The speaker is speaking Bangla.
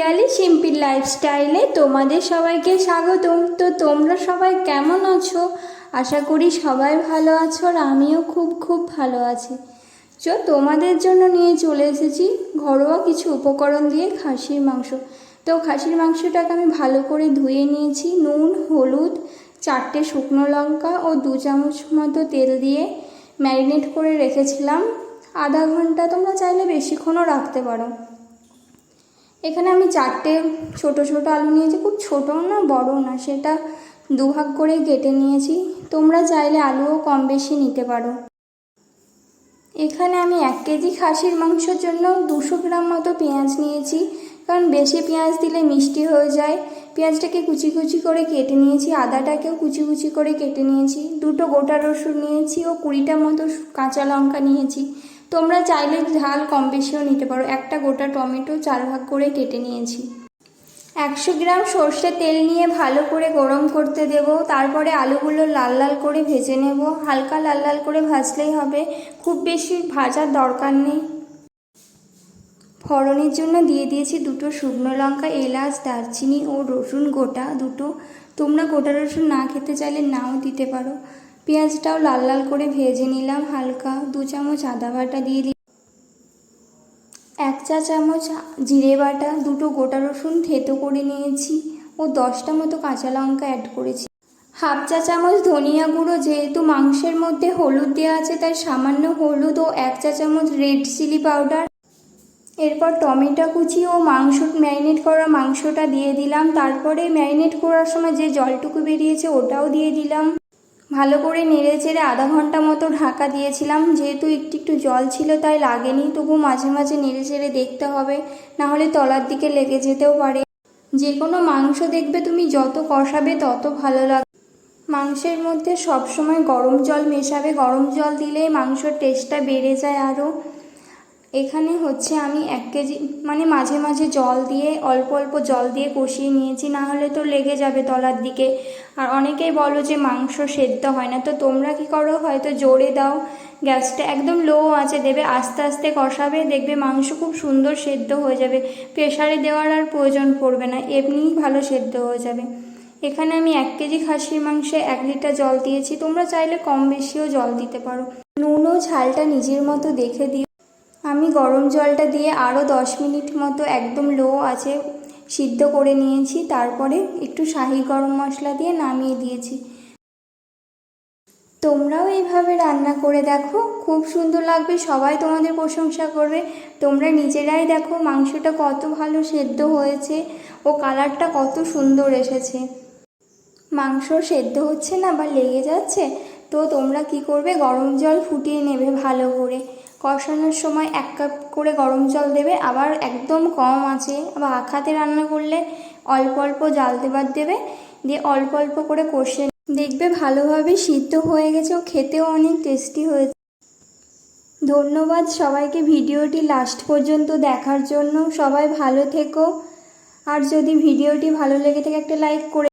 পিয়ালি সিম্পল লাইফস্টাইলে তোমাদের সবাইকে স্বাগতম। তো তোমরা সবাই কেমন আছো? আশা করি সবাই ভালো আছো আর আমিও খুব খুব ভালো আছি। চো, তোমাদের জন্য নিয়ে চলে এসেছি ঘরোয়া কিছু উপকরণ দিয়ে খাসির মাংস। তো খাসির মাংসটাকে আমি ভালো করে ধুয়ে নিয়েছি। নুন, হলুদ, চারটে শুকনো লঙ্কা ও দু চামচ মতো তেল দিয়ে ম্যারিনেট করে রেখেছিলাম। আধা ঘণ্টা তোমরা চাইলে বেশিক্ষণও রাখতে পারো। এখানে আমি চারটে ছোট ছোট আলু নিয়েছি, খুব ছোটো না বড় না, সেটা দুভাগ করে কেটে নিয়েছি। তোমরা চাইলে আলুও কম বেশি নিতে পারো। এখানে আমি এক কেজি খাসির মাংসের জন্য দুশো গ্রাম মতো পেঁয়াজ নিয়েছি, কারণ বেশি পেঁয়াজ দিলে মিষ্টি হয়ে যায়। পেঁয়াজটাকে কুচি কুচি করে কেটে নিয়েছি, আদাটাকেও কুচি কুচি করে কেটে নিয়েছি। দুটো গোটা রসুন নিয়েছি ও কুড়িটা মতো কাঁচা লঙ্কা নিয়েছি। তোমরা চাইলে ঝাল কম বেশিও নিতে পারো। একটা গোটা টমেটো চার ভাগ করে কেটে নিয়েছি। একশো গ্রাম সর্ষে তেল নিয়ে ভালো করে গরম করতে দেব। তারপরে আলুগুলো লাল লাল করে ভেজে নেব। হালকা লাল লাল করে ভাজলেই হবে। খুব বেশি ভাজার দরকার নেই। ফড়নের জন্য দিয়ে দিয়েছি দুটো শুকনো লঙ্কা, এলাচ, দারচিনি ও রসুন গোটা দুটো। তোমরা গোটা রসুন না খেতে চাইলে নাও দিতে পারো। পেঁয়াজটাও লাল লাল করে ভেজে নিলাম হালকা। দু চামচ আদা বাটা দিয়ে দিই এক চা চামচ জিরে বাটা, দুটো গোটা রসুন থেতো করে নিয়েছি ও দশটা মতো কাঁচা লঙ্কা অ্যাড করেছি। হাফ চা চামচ ধনিয়া গুঁড়ো, যেহেতু মাংসের মধ্যে হলুদ দেওয়া আছে তাই সামান্য হলুদ ও এক চা চামচ রেড চিলি পাউডার এরপর টমেটো কুচি ও মাংস, ম্যারিনেট করা মাংসটা দিয়ে দিলাম। তারপরে ম্যারিনেট করার সময় যে জলটুকু বেরিয়েছে ওটাও দিয়ে দিলাম। ভালো করে নেড়ে চেড়ে আধা ঘণ্টা মতো ঢাকা দিয়েছিলাম। যেহেতু একটু একটু জল ছিল, তাই লাগেনি। তবু মাঝে মাঝে নেড়ে চেড়ে দেখতে হবে নাহলে তলার দিকে লেগে যেতেও পারে। যে কোনো মাংস দেখবে তুমি যত কষাবে তত ভালো লাগবে মাংসের মধ্যে সবসময় গরম জল মেশাবে। গরম জল দিলে মাংসর টেস্টটা বেড়ে যায় আরও এখানে হচ্ছে আমি এক কেজি মানে মাঝে মাঝে জল দিয়ে, অল্প অল্প জল দিয়ে কষিয়ে নিয়েছি, না হলে তো লেগে যাবে তলার দিকে। আর অনেকেই বলো যে মাংস সেদ্ধ হয় না, তো তোমরা কি করো? হয়তো জোরে দাও, গ্যাসটা একদম লো আছে, দেবে আস্তে আস্তে কষাবে, দেখবে মাংস খুব সুন্দর সেদ্ধ হয়ে যাবে। প্রেশারে দেওয়ার আর প্রয়োজন পড়বে না, এমনিই ভালো সেদ্ধ হয়ে যাবে। এখানে আমি এক কেজি খাসির মাংসে এক লিটার জল দিয়েছি, তোমরা চাইলে কম বেশিও জল দিতে পারো। নুন ও ঝালটা নিজের মতো দেখে দিও। আমি গরম জলটা দিয়ে আরও দশ মিনিট মতো একদম লো আছে, সিদ্ধ করে নিয়েছি, তারপরে একটু শাহি গরম মশলা দিয়ে নামিয়ে দিয়েছি। তোমরাও এইভাবে রান্না করে দেখো, খুব সুন্দর লাগবে, সবাই তোমাদের প্রশংসা করবে। তোমরা নিজেরাই দেখো মাংসটা কত ভালো সেদ্ধ হয়েছে ও কালারটা কত সুন্দর এসেছে। মাংস সেদ্ধ হচ্ছে না বা লেগে যাচ্ছে, তো তোমরা কি করবে? গরম জল ফুটিয়ে নেবে ভালো করে। কষানোর সময় এক কাপ করে গরম জল দেবে, আবার একদম কম আছে বা আখাতে রান্না করলে অল্প অল্প জাল দেবার দেবে, দিয়ে অল্প অল্প করে কষে দেখবে ভালোভাবে সিদ্ধ হয়ে গেছে ও খেতেও অনেক টেস্টি হয়েছে। ধন্যবাদ সবাইকে, ভিডিওটি লাস্ট পর্যন্ত দেখার জন্য। সবাই ভালো থেকো। আর যদি ভিডিওটি ভালো লেগে থাকে, একটা লাইক করে